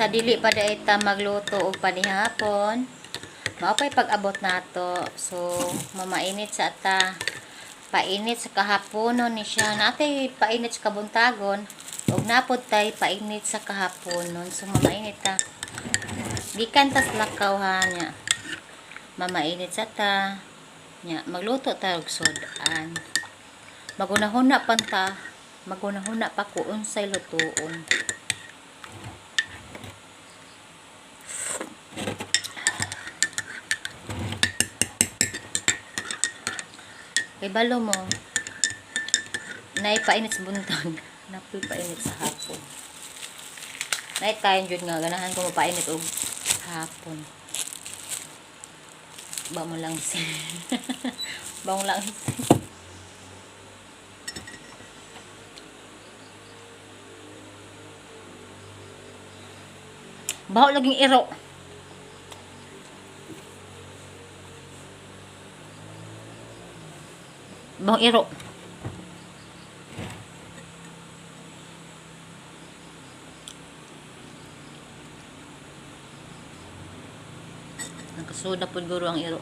sa dili pa da ita magluto og panihapon. Mao pa'y pag-abot nato. So, mamainit sa ata. Painit sa kahaponon ni siya. Natay painit sa kabuntagon. Og napod tay painit sa kahaponon. So, mamainit ta. Gikan tas lakaw ha niya. Mamainit sa ta. Nya, magluto ta og sudan. Magunahuna pa ta. Magunahuna pa ko unsay lutuon. Kay balo mo. Naipainit sa buntag. Napoy painit sa hapon. Nay kain jud nga ganahan ko mapainit og hapon. Ba mo lang si. ba mo lang si. Baho laging iro. Baho iro. Nagkasuda po guro ang iro.